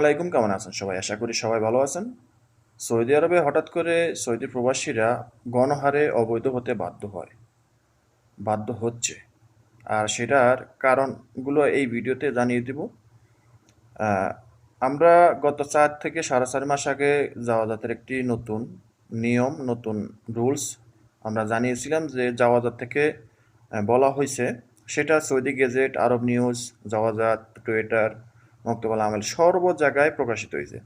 আলাইকুম, কেমন আছেন সবাই? আশা করি সবাই ভালো আছেন। সৌদি আরবে হঠাৎ করে সৌদি প্রবাসীরা গণহারে অবৈধ হতে বাধ্য হয়। বাধ্য হচ্ছে। আর সেটার কারণগুলো এই ভিডিওতে জানিয়ে দিব। আমরা গত চার থেকে সাড়ে চার মাস আগে জাওয়াজাতের একটি নতুন নিয়ম, নতুন রুলস আমরা জানিয়েছিলাম যে জাওয়াজাত থেকে বলা হয়েছে। সেটা Saudi gazette, Arab news Jawazat Twitter মক্তবাল আমেল সর্ব জায়গায় প্রকাশিত হয়েছে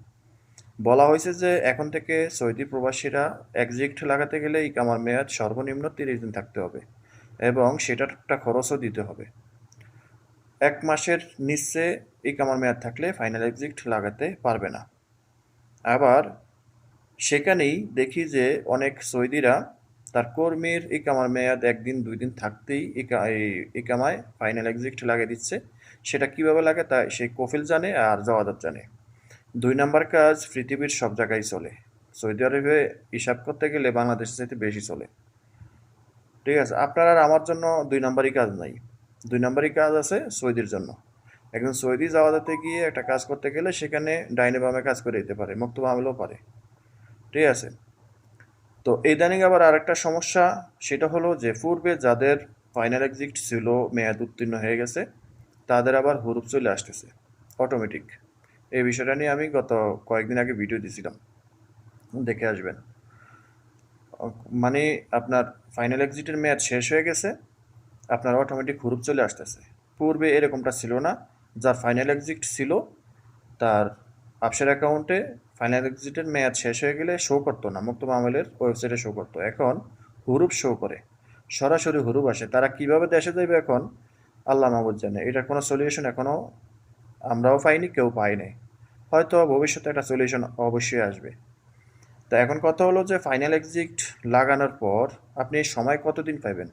বলা হয়েছে যে, এখন থেকে সৌদি প্রবাসীরা এক্সিট লাগাতে গেলে ইকামার মেয়াদ সর্বনিম্ন তিরিশ দিন থাকতে হবে এবং সেটার একটা খরচও দিতে হবে। এক মাসের নিচে ইকামার মেয়াদ থাকলে ফাইনাল এক্সিট লাগাতে পারবে না। আবার সেখানেই দেখি যে, অনেক সৌদিরা তার কর্মীর ইকামার মেয়াদ একদিন দুই দিন থাকতেই ইকা ইকামায় ফাইনাল এক্সিট লাগিয়ে দিচ্ছে। সেটা কীভাবে লাগে তা সেই কফিল জানে আর জওয়াদাত জানে। দুই নাম্বার কাজ, পৃথিবীর সব জায়গায় চলে। সৌদি আরবে হিসাব করতে গেলে বাংলাদেশের চাইতে বেশি চলে। ঠিক আছে, আপনার আর আমার জন্য দুই নাম্বারই কাজ নাই। দুই নাম্বারই কাজ আছে সৌদির জন্য। একজন সৌদি জাওয়াদাতে গিয়ে একটা কাজ করতে গেলে সেখানে ডাইনে বামে কাজ করে দিতে পারে, মুক্ত আমলেও পারে। ঠিক আছে, তো ইদানিং আবার আরেকটা সমস্যা, সেটা হলো যে পূর্বে যাদের ফাইনাল এক্সিট ছিল, মেয়াদ উত্তীর্ণ হয়ে গেছে তাদের আবার হুরুপ চলে আসতেছে অটোমেটিক এই বিষয়টা নিয়ে আমি গত কয়েকদিন আগে ভিডিও দিয়েছিলাম। দেখে আসবেন। মানে আপনার ফাইনাল এক্সিটের মেয়াদ শেষ হয়ে গেছে, আপনার অটোমেটিক হুরুপ চলে আসতেছে। পূর্বে এরকমটা ছিল না, যার ফাইনাল এক্সিট ছিল, তার আপসের অ্যাকাউন্টে ফাইনাল এক্সিটের মেয়াদ শেষ হয়ে গেলে শো করতো না, মুক্ত মামলের ওয়েবসাইটে শো করতো। এখন হুরুপ শো করে, সরাসরি হুরুপ আসে। তারা কীভাবে দেশে যাবে এখন? আল্লাহ মাহবুদ জানে। এটার কোনো সলিউশন এখনও আমরাও পাইনি, কেউ পাইনি হয়তো ভবিষ্যতে একটা সলিউশন অবশ্যই আসবে। তো এখন কথা হলো যে ফাইনাল এক্সিট লাগানোর পর আপনি সময় কতদিন পাবেন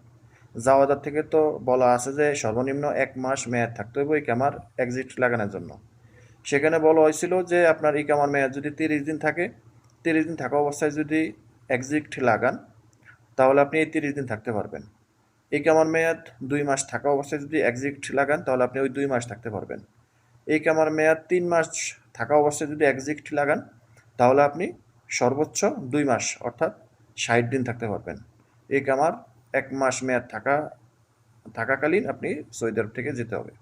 জাওয়াদার থেকে তো বলা আছে যে সর্বনিম্ন এক মাস মেয়াদ থাকতে হবে ইকামার এক্সিট লাগানোর জন্য। সেখানে বলা হয়েছিল যে আপনার ইকামার মেয়াদ যদি তিরিশ দিন থাকে, তিরিশ দিন থাকা অবস্থায় যদি এক্সিট লাগান, তাহলে আপনি এই তিরিশ দিন থাকতে পারবেন। ইকামার মেয়াদ দুই মাস থাকা অবস্থায় যদি এক্সিট লাগান, তাহলে আপনি ওই দুই মাস থাকতে পারবেন। এই কামার মেয়াদ তিন মাস থাকা অবস্থায় যদি এক্সিট লাগান, তাহলে আপনি সর্বোচ্চ দুই মাস, অর্থাৎ ষাট দিন থাকতে পারবেন। এই কামার এক মাস মেয়াদ থাকা, থাকাকালীন আপনি সৌদি আরব থেকে যেতে হবে।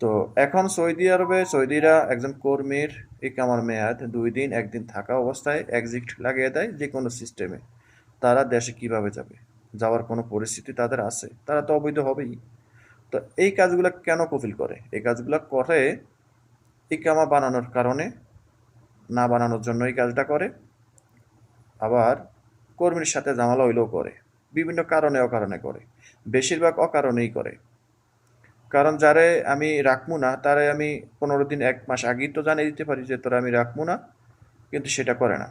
তো এখন সৌদি আরবে সৌদিরা একজন কর্মীর এই কামার মেয়াদ দুই দিন, একদিন থাকা অবস্থায় এক্সিট লাগিয়ে দেয় যে কোনো সিস্টেমে তারা দেশে কীভাবে যাবে? যাওয়ার কোনো পরিস্থিতি তাদের আছে, তারা তো অবৈধ হবেই। তো এই কাজগুলো কেন কফিল করে? এই কাজগুলো করে ইকামা বানানোর কারণে, না বানানোর জন্য এই কাজটা করে। আবার কর্মীর সাথে জামালা হইলেও করে, বিভিন্ন কারণে অকারণে করে, বেশিরভাগ অকারণেই করে। কারণ যারে আমি রাখব না, তারে আমি পনেরো দিন, এক মাস আগেই তো জানিয়ে দিতে পারি যে তোরা আমি রাখব না, কিন্তু সেটা করে না।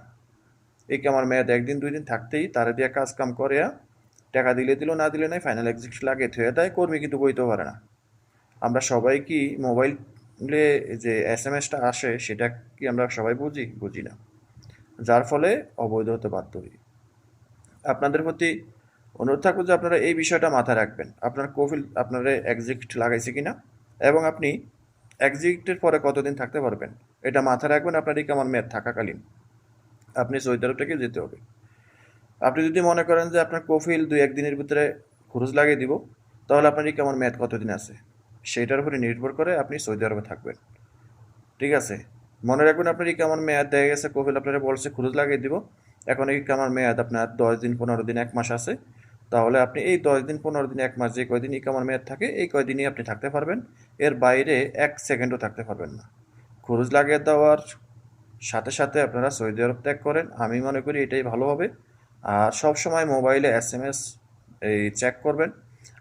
এই আমার মেয়াদ একদিন, দুই দিন থাকতেই তারা দিয়ে কাজ কাম করে টাকা দিলে দিল, না দিলে নাই ফাইনাল এক্সিট লাগে, থুয়ে দেয়, কর্মী কিন্তু বইতেও পারে না। আমরা সবাই কি মোবাইলে যে এস এম এসটা আসে, সেটা কি আমরা সবাই বুঝি? বুঝি না। যার ফলে অবৈধ হতে বাধ্য হই। আপনাদের প্রতি অনুরোধ থাকব যে আপনারা এই বিষয়টা মাথায় রাখবেন। আপনার কোভিল আপনারা এক্সিট লাগাইছে কিনা, এবং আপনি এক্সিটের পরে কতদিন থাকতে পারবেন, এটা মাথায় রাখবেন। আপনার এই কেমন মেয়াদ থাকাকালীন। আপনি সৌদি যেতে হবে। আপনি যদি মনে করেন যে আপনার কফিল দুই একদিনের ভিতরে খরচ লাগিয়ে দিব, তাহলে আপনার কেমন মেয়াদ কতদিন আছে? সেইটার উপরে নির্ভর করে আপনি সৌদি আরবে থাকবেন। ঠিক আছে? মনে রাখবেন আপনার এই কেমন মেয়াদ দেখা গেছে, কফিল আপনারা বলছে খরচ লাগিয়ে দিব। এখন এই কেমন মেয়াদ আপনার দশ দিন, পনেরো দিন, এক মাস আছে। তাহলে আপনি এই দশ দিন, পনেরো দিন, এক মাস যে কয়দিন ই কেমন মেয়াদ থাকে, এই কয়দিনই আপনি থাকতে পারবেন। এর বাইরে এক সেকেন্ডও থাকতে পারবেন না। খরচ লাগিয়ে দেওয়ার সাথে সাথে আপনারা সৌদি আরব ত্যাগ করেন। আমি মনে করি এটাই ভালো হবে। আর সবসময় মোবাইলে এস এম এস এই চেক করবেন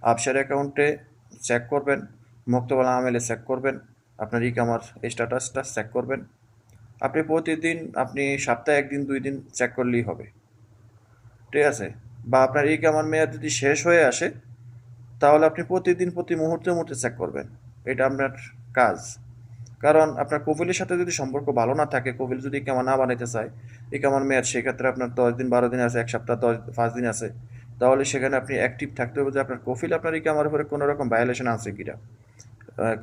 আপসার অ্যাকাউন্টে চেক করবেন, মুক্তবালা আমেলে চেক করবেন, আপনার ই কামার স্ট্যাটাসটা চেক করবেন। আপনি প্রতিদিন, আপনি সপ্তাহে একদিন, দুই দিন চেক করলেই হবে। ঠিক আছে? বা আপনার ই কামার মেয়াদ যদি শেষ হয়ে আসে, তাহলে আপনি প্রতিদিন, প্রতি মুহূর্তে মুহূর্তে চেক করবেন। এটা আপনার কাজ। কারণ আপনার কপিলের সাথে যদি সম্পর্ক ভালো না থাকে, কপিল যদি কেমন না বানাইতে চায়, এই কেমন মেয়াদ, সেক্ষেত্রে আপনার দশ দিন, বারো দিন আছে, এক সপ্তাহ, দশ, পাঁচ দিন আছে। তাহলে সেখানে আপনি অ্যাক্টিভ থাকতে হবে যে আপনার কফিল আপনার এই কামার উপরে কোনো রকম ভায়োলেশন আছে কিনা।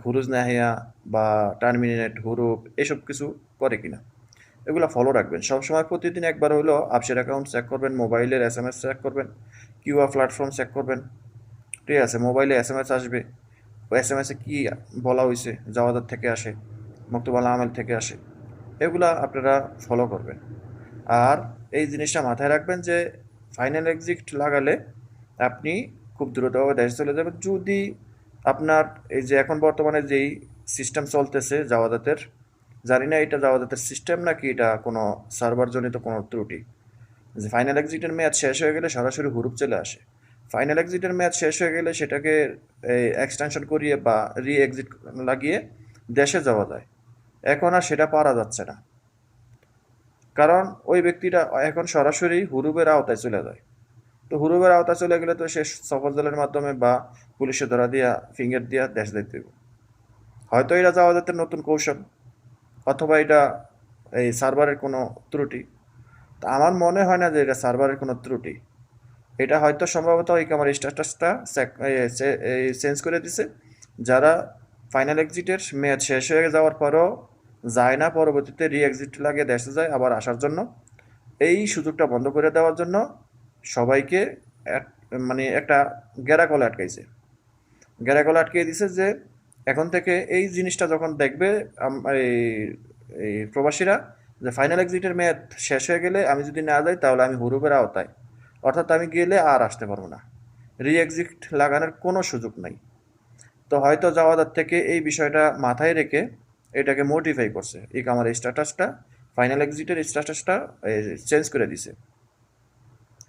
খুরুজ নাহিয়া বা টার্মিনেট হুরুপ, এসব কিছু করে কিনা। এগুলো ফলো রাখবেন। সবসময় প্রতিদিন একবার হলো আপসের অ্যাকাউন্ট চেক করবেন, মোবাইলের এস এম এস চেক করবেন কিউআর প্ল্যাটফর্ম চেক করবেন। ঠিক আছে, মোবাইলে এস এম এস আসবে। ওই এস এম এসে কী বলা হয়েছে জাওয়াদার থেকে আসে, মক্তবাল আমেল থেকে আসে, এগুলা আপনারা ফলো করবেন। আর এই জিনিসটা মাথায় রাখবেন যে ফাইনাল এক্সিট লাগালে আপনি খুব দ্রুতভাবে দেশে চলে যাবেন। যদি আপনার এই যে এখন বর্তমানে যেই সিস্টেম চলতেছে জাওয়াদাতের, জানি না এটা জাওয়াদাতের সিস্টেম নাকি এটা কোনো সার্ভারজনিত কোনো ত্রুটি। যে ফাইনাল এক্সিটের মেয়াদ শেষ হয়ে গেলে সরাসরি হুরুপ চলে আসে। ফাইনাল এক্সিটের ম্যাচ শেষ হয়ে গেলে সেটাকে এক্সটেনশন করিয়ে বা রি এক্সিট লাগিয়ে দেশে যাওয়া যায়। এখন আর সেটা পারা যাচ্ছে না। কারণ ওই ব্যক্তিটা এখন সরাসরি হুরুবের আওতায় চলে যায়। তো হুরুবের আওতায় চলে গেলে তো সে সফরদলের মাধ্যমে বা পুলিশে ধরা দিয়া ফিঙ্গার দিয়া দেশ দিতে। হয়তো এটা যাওয়া যাতে নতুন কৌশল, অথবা এটা, এই সার্ভারের কোনো ত্রুটি। তা আমার মনে হয় না যে এটা সার্ভারের কোনো ত্রুটি। এটা হয়তো সম্ভবত এই কামার স্ট্যাটাসটা চেঞ্জ করে দিছে। যারা ফাইনাল এক্সিটের মেয়াদ শেষ হয়ে যাওয়ার পরও যায় না, পরবর্তীতে রি এক্সিট লাগিয়ে দেশে যায়, আবার আসার জন্য। এই সুযোগটা বন্ধ করে দেওয়ার জন্য সবাইকে মানে একটা গেরাকলে আটকাইছে। গেরাকলে আটকিয়ে দিছে যে এখন থেকে এই জিনিসটা যখন দেখবে এই প্রবাসীরা যে ফাইনাল এক্সিটের মেয়াদ শেষ হয়ে গেলে আমি যদি না যাই তাহলে আমি হুরুবের আওতায়। অর্থাৎ আমি গেলে আর আসতে পারব না। রি এক্সিট লাগানোর কোনো সুযোগ নাই। তো হয়তো জাওয়াদার থেকে এই বিষয়টা মাথায় রেখে এটাকে মোটিফাই করছে। এই আমার স্ট্যাটাসটা ফাইনাল এক্সিটের স্ট্যাটাসটা চেঞ্জ করে দিছে।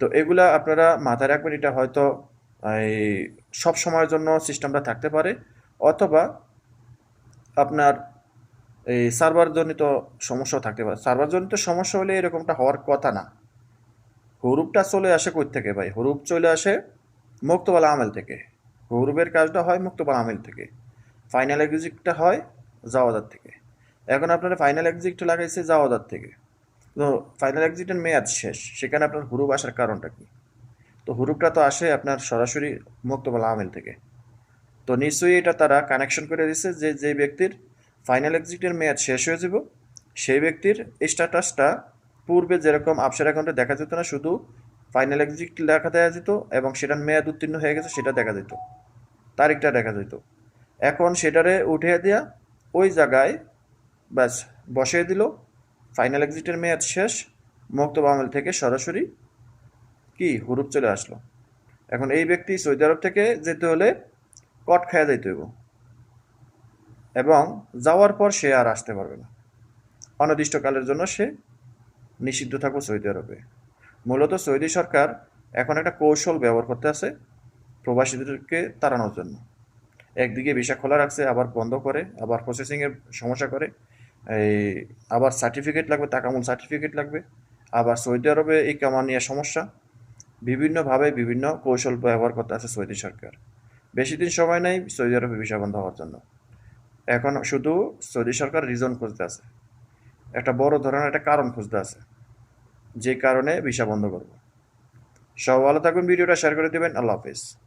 তো এগুলা আপনারা মাথায় রাখবেন, এটা হয়তো, এই, সব সময়ের জন্য সিস্টেমটা থাকতে পারে। অথবা আপনার, এই সার্ভারজনিত সমস্যাও থাকতে পারে। সার্ভারজনিত সমস্যা হলে এরকমটা হওয়ার কথা না। হুরুপটা চলে আসে কই থেকে ভাই? হুরুপ চলে আসে মুক্তবালা আমেল থেকে। হুরুপের কাজটা হয় মুক্তবালা আমেল থেকে। ফাইনাল এক্সিটটা হয় জাওয়াদার থেকে। এখন আপনারা ফাইনাল এক্সিট লাগাইছে জাওয়াদার থেকে। তো ফাইনাল এক্সিটের মেয়াদ শেষ। সেখানে আপনার হুরুপ আসার কারণটা কি? তো হুরুপটা তো আসে আপনার সরাসরি মুক্তবালা আমেল থেকে। তো নিশ্চয়ই এটা তারা কানেকশন করে দিছে যে যে ব্যক্তির ফাইনাল এক্সিটের মেয়াদ শেষ হয়ে যাব, সেই ব্যক্তির স্ট্যাটাসটা পূর্বে যেরকম আপসের অ্যাকাউন্টে দেখা যেত না, শুধু ফাইনাল এক্সিট লেখা দেওয়া যেত এবং সেটার মেয়াদ উত্তীর্ণ হয়ে গেছে, সেটা দেখা যেত। তারিখটা দেখা যেত। এখন সেটারে উঠিয়ে দেওয়া ওই জায়গায় ব্যাস বসিয়ে দিল। ফাইনাল এক্সিটের মেয়াদ শেষ মুক্তব আমল থেকে সরাসরি কি? হুরুপ চলে আসলো। এখন এই ব্যক্তি সৌদি আরব থেকে যেতে হলে কট খায়া যাইতে হইব। এবং যাওয়ার পর সে আর আসতে পারবে না। অনির্দিষ্টকালের জন্য সে নিষিদ্ধ থাকবে সৌদি আরবে। মূলত সৌদি সরকার এখন একটা কৌশল ব্যবহার করতে আছে প্রবাসীদেরকে তাড়ানোর জন্য। একদিকে ভিসা খোলা রাখছে, আবার বন্ধ করে, আবার প্রসেসিংয়ের সমস্যা করে। এই আবার সার্টিফিকেট লাগবে তাকামুল সার্টিফিকেট লাগবে, আবার সৌদি আরবে এই কামা নিয়ে সমস্যা। বিভিন্নভাবে বিভিন্ন কৌশল ব্যবহার করতে আছে সৌদি সরকার। বেশি দিন সময় নেই সৌদি আরবে ভিসা বন্ধ হওয়ার জন্য। এখন শুধু সৌদি সরকার রিজন খুঁজতে আছে। একটা বড় ধরনের একটা কারণ খুঁজতে আছে। যে কারণে ভিসা বন্ধ করব। সব ভালো থাকুন ভিডিওটা শেয়ার করে দেবেন। আল্লাহ হাফিজ।